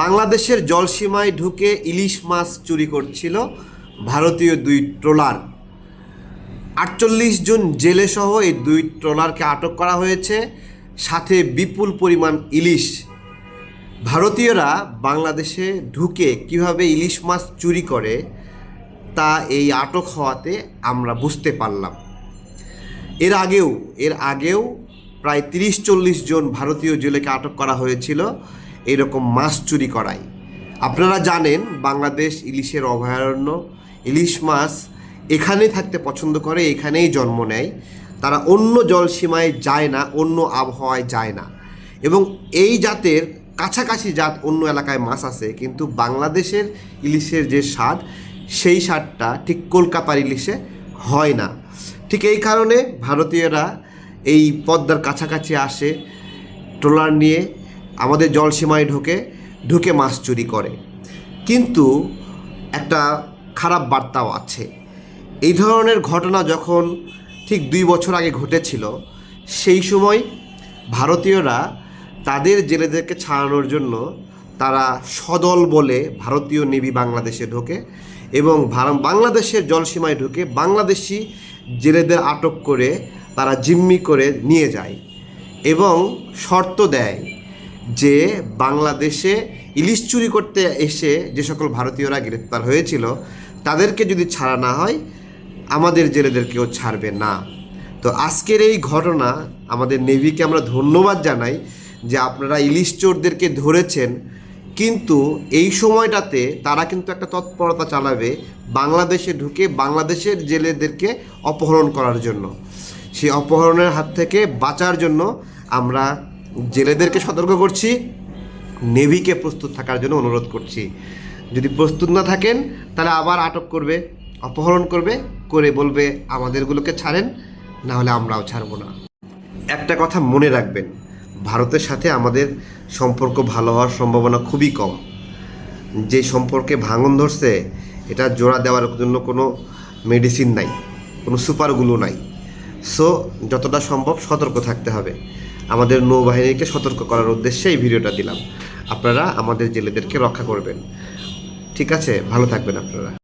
বাংলাদেশের জলসীমায় ঢুকে ইলিশ মাছ চুরি করছিল ভারতীয় দুই ট্রলার। আটচল্লিশ জন জেলে সহ এই দুই ট্রলারকে আটক করা হয়েছে। সাথে বিপুল পরিমাণ ইলিশ। ভারতীয়রা বাংলাদেশে ঢুকে কীভাবে ইলিশ মাছ চুরি করে তা এই আটক হওয়াতে আমরা বুঝতে পারলাম। এর আগেও এর আগেও প্রায় তিরিশ চল্লিশ জন ভারতীয় জেলেকে আটক করা হয়েছিল। এরকম মাছ চুরি করায় আপনারা জানেন, বাংলাদেশ ইলিশের অভয়ারণ্য। ইলিশ মাছ এখানেই থাকতে পছন্দ করে, এখানেই জন্ম নেয়। তারা অন্য জলসীমায় যায় না, অন্য আবহাওয়ায় যায় না। এবং এই জাতের কাছাকাছি জাত অন্য এলাকায় মাছ আছে, কিন্তু বাংলাদেশের ইলিশের যে স্বাদ, সেই স্বাদটা ঠিক কলকাতার ইলিশে হয় না। ঠিক এই কারণে ভারতীয়রা এই পদ্মার কাছাকাছি আসে, ট্রলার নিয়ে আমাদের জলসীমায় ঢোকে, ঢুকে মাছ চুরি করে। কিন্তু একটা খারাপ বার্তাও আছে। এই ধরনের ঘটনা যখন ঠিক দুই বছর আগে ঘটেছিল, সেই সময় ভারতীয়রা তাদের জেলেদেরকে ছাড়ানোর জন্য তারা সদল বলে ভারতীয় নেভি বাংলাদেশে ঢোকে এবং বাংলাদেশের জলসীমায় ঢুকে বাংলাদেশি জেলেদের আটক করে তারা জিম্মি করে নিয়ে যায় এবং শর্ত দেয় যে বাংলাদেশে ইলিশ চুরি করতে এসে যে সকল ভারতীয়রা গ্রেপ্তার হয়েছিল, তাদেরকে যদি ছাড়া না হয়, আমাদের জেলেদেরকেও ছাড়বে না। তো আজকের এই ঘটনা আমাদের নেভিকে আমরা ধন্যবাদ জানাই যে আপনারা ইলিশ চোরদেরকে ধরেছেন, কিন্তু এই সময়টাতে তারা কিন্তু একটা তৎপরতা চালাবে বাংলাদেশে ঢুকে বাংলাদেশের জেলেদেরকে অপহরণ করার জন্য। সেই অপহরণের হাত থেকে বাঁচার জন্য আমরা জেলেদেরকে সতর্ক করছি, নেভিকে প্রস্তুত থাকার জন্য অনুরোধ করছি। যদি প্রস্তুত না থাকেন, তাহলে আবার আটক করবে, অপহরণ করবে, করে বলবে, আমাদেরগুলোকে ছাড়েন, না হলে আমরাও ছাড়বো না। একটা কথা মনে রাখবেন, ভারতের সাথে আমাদের সম্পর্ক ভালো হওয়ার সম্ভাবনা খুবই কম। যে সম্পর্কে ভাঙন ধরছে, এটা জোড়া দেওয়ার জন্য কোনো মেডিসিন নাই, কোনো সুপারগুলো নাই। সো যতটা সম্ভব সতর্ক থাকতে হবে। আমাদের নৌবাহিনীকে সতর্ক করার উদ্দেশ্যে এই ভিডিওটা দিলাম। আপনারা আমাদের জেলেদেরকে রক্ষা করবেন। ঠিক আছে? ভালো থাকবেন আপনারা।